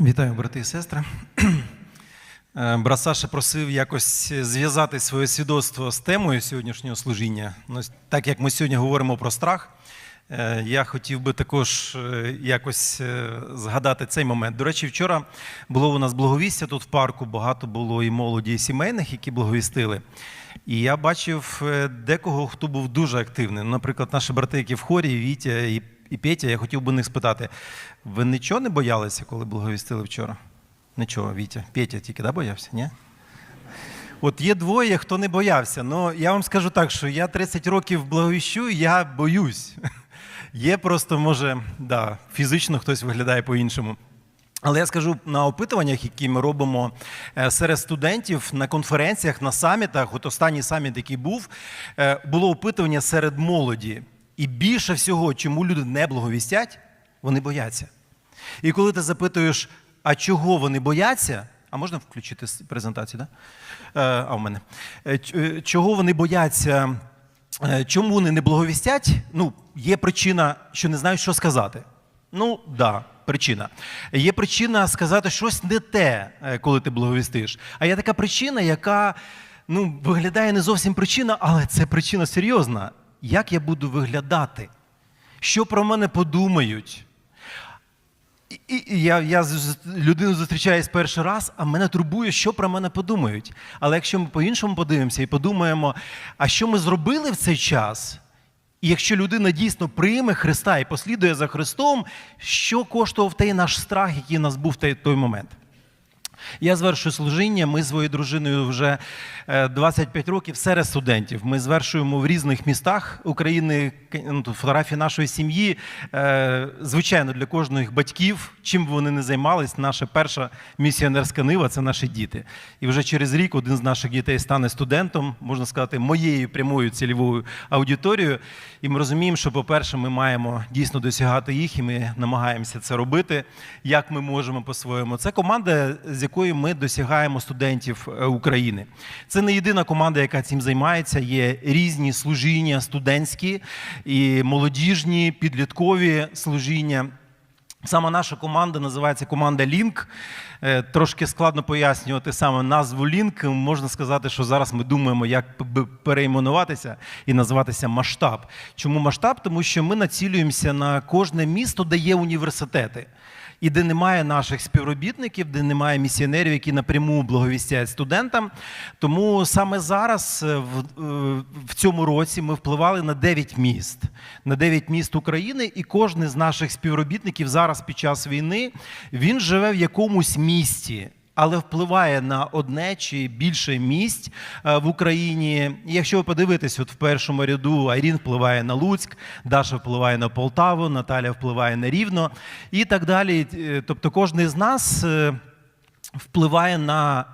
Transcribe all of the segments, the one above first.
Вітаю, брати і сестри. Е, Брат Саша просив якось зв'язати своє свідоцтво з темою сьогоднішнього служіння. Ну, так як ми сьогодні говоримо про страх, е, я хотів би також е, якось згадати цей момент. До речі, вчора було у нас благовістя тут в парку, багато було і молоді, і сімейних, які благовістили. І я бачив декого, хто був дуже активний. Наприклад, наші брати, які в хорі, Вітя і, і Петя, я хотів би них спитати: ви нічого не боялися, коли благовістили вчора? Нічого, Вітя. Петя тільки да, боявся, ні? От є двоє, хто не боявся. Ну, я вам скажу так, що я 30 років благовіщу, я боюсь. Є просто, може, да, фізично хтось виглядає по-іншому. Але я скажу на опитуваннях, які ми робимо е, серед студентів на конференціях, на самітах, от останній саміт, який був, е, було опитування серед молоді. І більше всього, чому люди не благовістять, вони бояться. І коли ти запитуєш, а чого вони бояться, а можна включити презентацію, да? Е, а в мене. Е, е, Чого вони бояться, чому вони не благовістять? Ну, є причина, що не знають, що сказати. Ну, да, причина. Є причина сказати щось не те, коли ти благовістиш. А є така причина, яка ну, виглядає не зовсім причина, але це причина серйозна. Як я буду виглядати? Що про мене подумають? І, і, я, я людину зустрічаюсь перший раз, а мене турбує, що про мене подумають. Але якщо ми по-іншому подивимося і подумаємо, а що ми зробили в цей час? І якщо людина дійсно прийме Христа і послідує за Христом, що коштував той наш страх, який у нас був в той момент? Я звершую служіння. Ми з своєю дружиною вже е, 25 років серед студентів. Ми звершуємо в різних містах України ну, фотографії нашої сім'ї. Е, Звичайно, для кожних батьків, чим б вони не займались, наша перша місіонерська нива це наші діти. І вже через рік один з наших дітей стане студентом, можна сказати, моєю прямою цільовою аудиторією. І ми розуміємо, що, по-перше, ми маємо дійсно досягати їх, і ми намагаємося це робити, як ми можемо по-своєму. Це команда, з якою ми досягаємо студентів е, України. Це не єдина команда, яка цим займається. Є різні служіння студентські і молодіжні, підліткові служіння. Саме наша команда називається команда Лінк. Е, Трошки складно пояснювати саме назву Лінк. Можна сказати, що зараз ми думаємо, як перейменуватися і називатися масштаб. Чому масштаб? Тому що ми націлюємося на кожне місто, де є університети. І де немає наших співробітників, де немає місіонерів, які напряму благовістять студентам. Тому саме зараз, е, в, е, в цьому році, ми впливали на 9 міст, на 9 міст України, і кожен з наших співробітників зараз під час війни він живе в якомусь місті. Але впливає на одне чи більше місць е, в Україні. Якщо ви подивитесь, от в першому ряду Айрін впливає на Луцьк, Даша впливає на Полтаву, Наталя впливає на Рівно і так далі. Е, Тобто, кожен з нас е, впливає на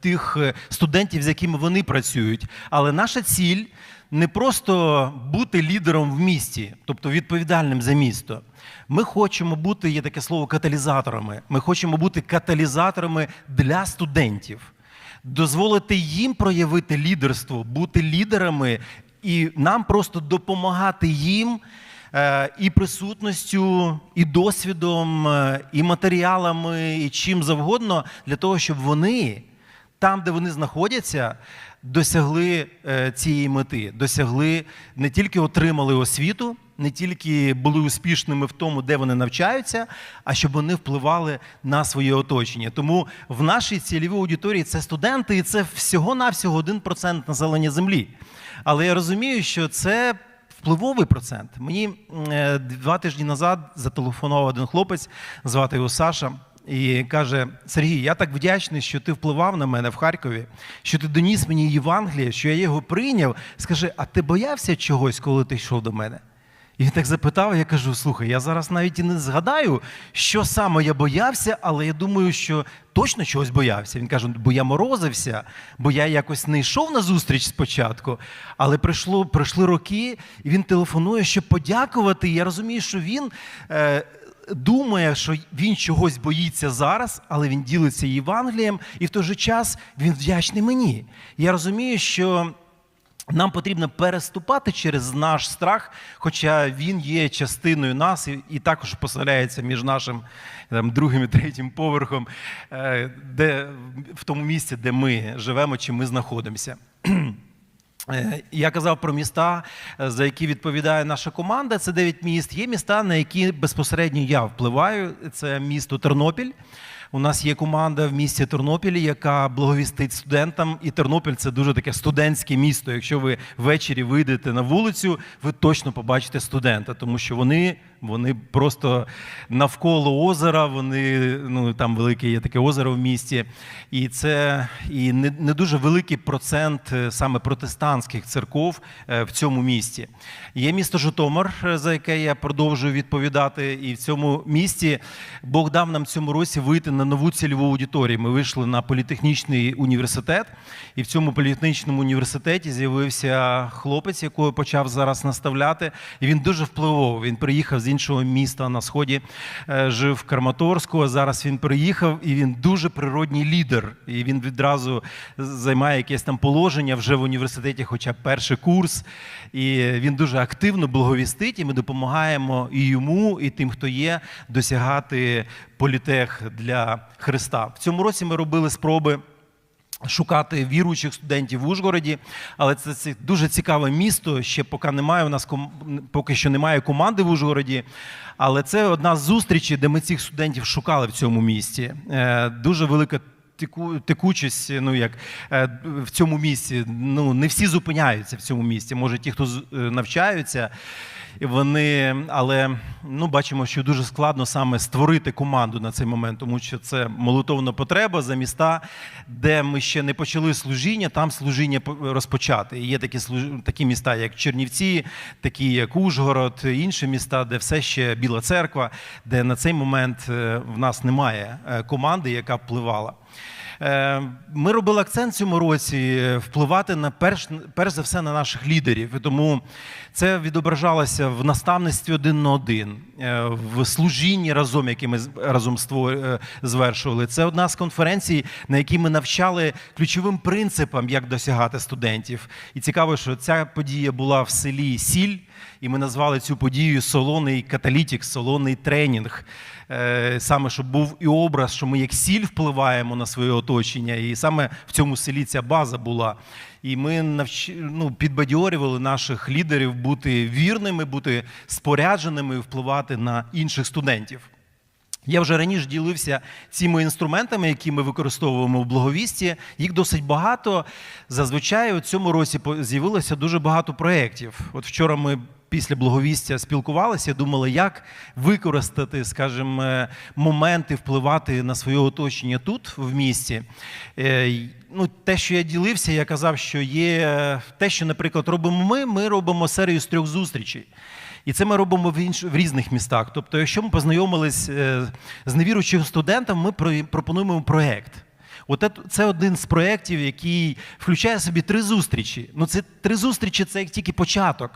тих студентів, з якими вони працюють. Але наша ціль не просто бути лідером в місті, тобто відповідальним за місто. Ми хочемо бути, є таке слово, каталізаторами. Ми хочемо бути каталізаторами для студентів, дозволити їм проявити лідерство, бути лідерами і нам просто допомагати їм е, і присутністю, і досвідом, е, і матеріалами, і чим завгодно, для того, щоб вони там, де вони знаходяться, досягли е, цієї мети, досягли не тільки отримали освіту, не тільки були успішними в тому, де вони навчаються, а щоб вони впливали на своє оточення. Тому в нашій цільовій аудиторії це студенти, і це всього-навсього 1% населення землі. Але я розумію, що це впливовий процент. Мені е, два тижні назад зателефонував один хлопець, звати його Саша. І каже: Сергій, я так вдячний, що ти впливав на мене в Харкові, що ти доніс мені Євангеліє, що я його прийняв. Скажи, а ти боявся чогось, коли ти йшов до мене? І він так запитав, я кажу: слухай, я зараз навіть і не згадаю, що саме я боявся, але я думаю, що точно чогось боявся. Він каже, бо я морозився, бо я якось не йшов на зустріч спочатку, але прийшло, пройшли роки, і він телефонує, щоб подякувати. І я розумію, що він. Е, Думає, що він чогось боїться зараз, але він ділиться Євангелієм, і в той же час він вдячний мені. Я розумію, що Нам потрібно переступати через наш страх, хоча він є частиною нас і, також поставляється між нашим там, другим і третім поверхом, е, де, в тому місці, де ми живемо чи ми знаходимося. Е, Я казав про міста, е, за які відповідає наша команда. Це 9 міст. Є міста, на які безпосередньо я впливаю. Це місто Тернопіль. У нас є команда в місті Тернопілі, яка благовістить студентам. І Тернопіль це дуже таке студентське місто. Якщо ви ввечері вийдете на вулицю, ви точно побачите студента, тому що вони, вони просто навколо озера. Вони ну там велике є таке озеро в місті, і це і не, не дуже великий процент е, саме протестантських церков е, в цьому місті. Є місто Житомир, е, за яке я продовжую відповідати. І в цьому місті Бог дав нам цьому році вийти на нову цільову аудиторію. Ми вийшли на політехнічний університет, і в цьому політехнічному університеті з'явився хлопець, якого почав зараз наставляти. І він дуже впливовий. Він приїхав з іншого міста на сході, е, жив в Краматорську. Зараз він приїхав, і він дуже природній лідер. І він відразу займає якесь там положення вже в університеті, хоча б перший курс. І він дуже активно благовістить, і ми допомагаємо і йому, і тим, хто є, досягати політех для Христа. В цьому році ми робили спроби. Шукати віруючих студентів в Ужгороді, але це, це дуже цікаве місто. Ще поки немає. У нас ком... поки що немає команди в Ужгороді. Але це одна з зустрічей, де ми цих студентів шукали в цьому місті. Е, дуже велика теку, текучість. Ну як е, в цьому місці. Ну не всі зупиняються в цьому місці. Може, ті, хто е, навчаються. Вони, але ну бачимо, що дуже складно саме створити команду на цей момент, тому що це молитовна потреба за міста, де ми ще не почали служіння, там служіння по- розпочати. І є такі такі міста, як Чернівці, такі як Ужгород, інші міста, де все ще Біла церква, де на цей момент е, в нас немає команди, яка впливала. Ми робили акцент цьому році е, впливати на перш, перш за все на наших лідерів. Тому це відображалося в наставництві один на один, е, в служінні разом, яке ми разом е, звершували. Це одна з конференцій, на якій ми навчали ключовим принципам, як досягати студентів. І цікаво, що ця подія була в селі Сіль, і ми назвали цю подію солоний каталітік, солоний тренінг. Е, Саме щоб був і образ, що ми як сіль впливаємо на своє оточення, і саме в цьому селі ця база була. І ми навч... ну, підбадьорювали наших лідерів бути вірними, бути спорядженими і впливати на інших студентів. Я вже раніше ділився цими інструментами, які ми використовуємо в благовісті. Їх досить багато. Зазвичай у цьому році з'явилося дуже багато проєктів. От вчора ми після благовістя спілкувалися, думали, як використати, скажімо, е, моменти впливати на своє оточення тут, в місті. Е, Ну, те, що я ділився, я казав, що є е, те, що, наприклад, робимо ми, ми робимо серію з трьох зустрічей. І це ми робимо в, інш... в різних містах. Тобто, якщо ми познайомились з невіруючим студентом, ми про... пропонуємо проєкт. От це один з проєктів, який включає в собі три зустрічі. Ну, це три зустрічі це як тільки початок.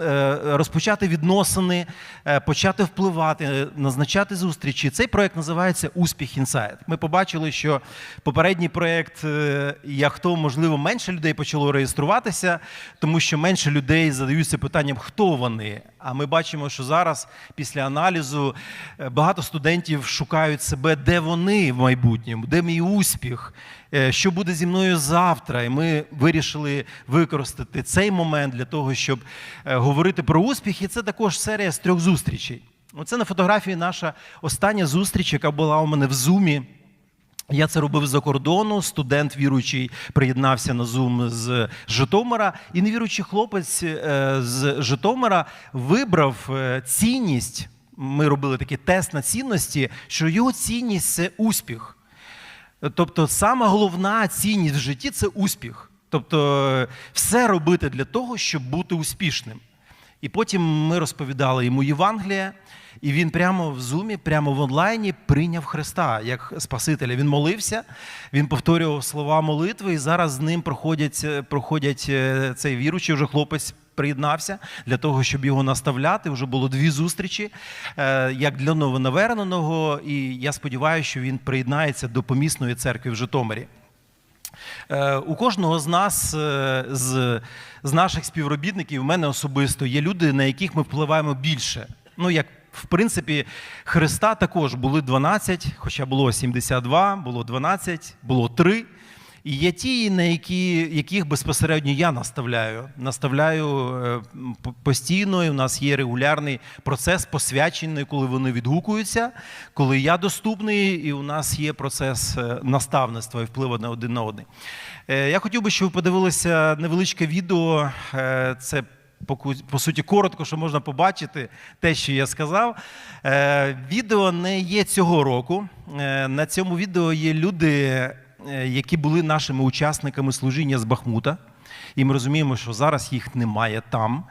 Е, Розпочати відносини, е, почати впливати, е, назначати зустрічі. Цей проєкт називається Успіх інсайт. Ми побачили, що попередній проєкт е, Яхто, можливо, менше людей почало реєструватися, тому що менше людей задаються питанням, хто вони. А ми бачимо, що зараз, після аналізу, е, багато студентів шукають себе, де вони в майбутньому, де мій успіх, е, що буде зі мною завтра. І ми вирішили використати цей момент для того, щоб е, говорити про успіх. І це також серія з трьох зустрічей. Оце на фотографії наша остання зустріч, яка була у мене в Зумі. Я це робив за кордону. Студент віруючий приєднався на Zoom з Житомира, і невіруючий хлопець е, з Житомира вибрав е, цінність. Ми робили такий тест на цінності, що його цінність це успіх. Тобто, сама головна цінність в житті це успіх. Тобто, е, все робити для того, щоб бути успішним. І потім ми розповідали йому Євангелія, і він прямо в зумі, прямо в онлайні прийняв Христа як Спасителя. Він молився, він повторював слова молитви, і зараз з ним проходять, е, проходять е, цей віруючий вже хлопець. Приєднався для того, щоб його наставляти. Вже було дві зустрічі, е, як для новонаверненого, і я сподіваюся, що він приєднається до помісної церкви в Житомирі. Е, У кожного з нас, е, з, з наших співробітників, в мене особисто, є люди, на яких ми впливаємо більше. Ну, як в принципі, Христа також були 12, хоча було 72, було 12, було 3. І є ті, на які, яких безпосередньо я наставляю. Наставляю е, постійно, і у нас є регулярний процес посвячений, коли вони відгукуються, коли я доступний, і у нас є процес е, наставництва і впливу на один на один. Е, Я хотів би, щоб ви подивилися невеличке відео. Це по, суті коротко, що можна побачити те, що я сказав. Відео не є цього року. На цьому відео є люди, які були нашими учасниками служіння з Бахмута. І ми розуміємо, що зараз їх немає там.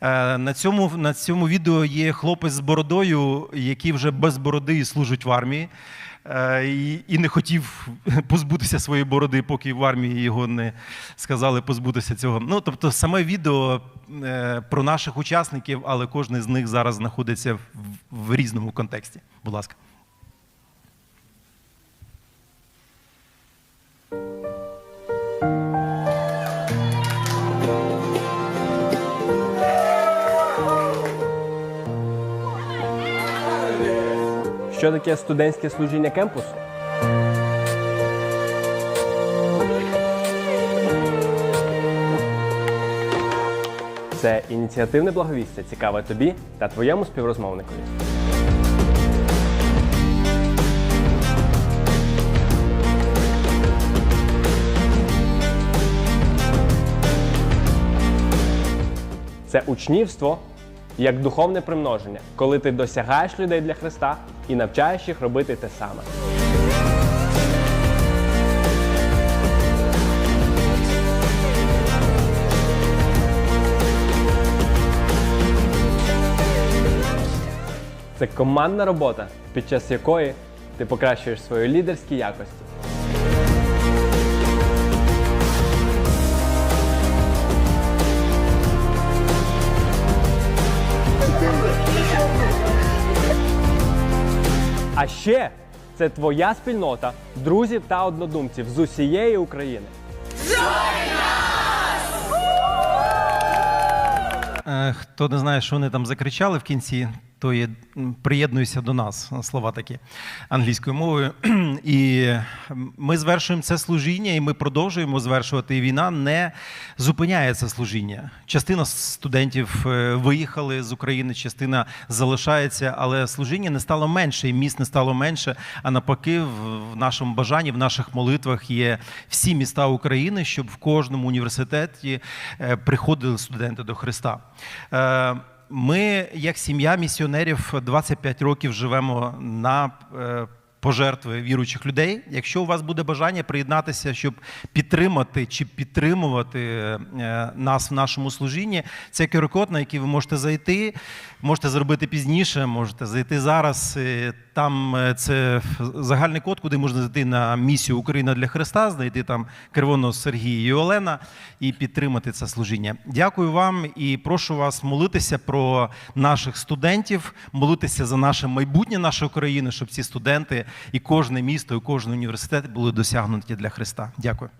Е, На цьому, на цьому відео є хлопець з бородою, який вже без бороди служить в армії. Е, І, не хотів позбутися своєї бороди, поки в армії його не сказали позбутися цього. Ну, тобто, саме відео е, про наших учасників, але кожен з них зараз знаходиться в, в різному контексті. Будь ласка. Що таке студентське служіння кемпусу? Це ініціативне благовістя, цікаве тобі та твоєму співрозмовникові. Це учнівство як духовне примноження, коли ти досягаєш людей для Христа і навчаєш їх робити те саме. Це командна робота, під час якої ти покращуєш свої лідерські якості. А ще це твоя спільнота друзів та однодумців з усієї України. Е, Хто не знає, що вони там закричали в кінці, то є, приєднуйся до нас. Слова такі англійською мовою. І ми звершуємо це служіння, і ми продовжуємо звершувати. І війна не зупиняє це служіння. Частина студентів е, виїхали з України, частина залишається, але служіння не стало менше, і міст не стало менше. А навпаки, в нашому бажанні, в наших молитвах є всі міста України, щоб в кожному університеті е, приходили студенти до Христа. Ми, як сім'я місіонерів, 25 років живемо на е, пожертви віруючих людей. Якщо у вас буде бажання приєднатися, щоб підтримати чи підтримувати е, нас в нашому служінні, це QR-код, на який ви можете зайти. Можете зробити пізніше, можете зайти зараз. Е, Там е, це загальний код, куди можна зайти на місію Україна для Христа, знайти там Кривонос Сергія і Олена і підтримати це служіння. Дякую вам і прошу вас молитися про наших студентів, молитися за наше майбутнє нашої країни, щоб ці студенти і кожне місто, і кожен університет були досягнуті для Христа. Дякую.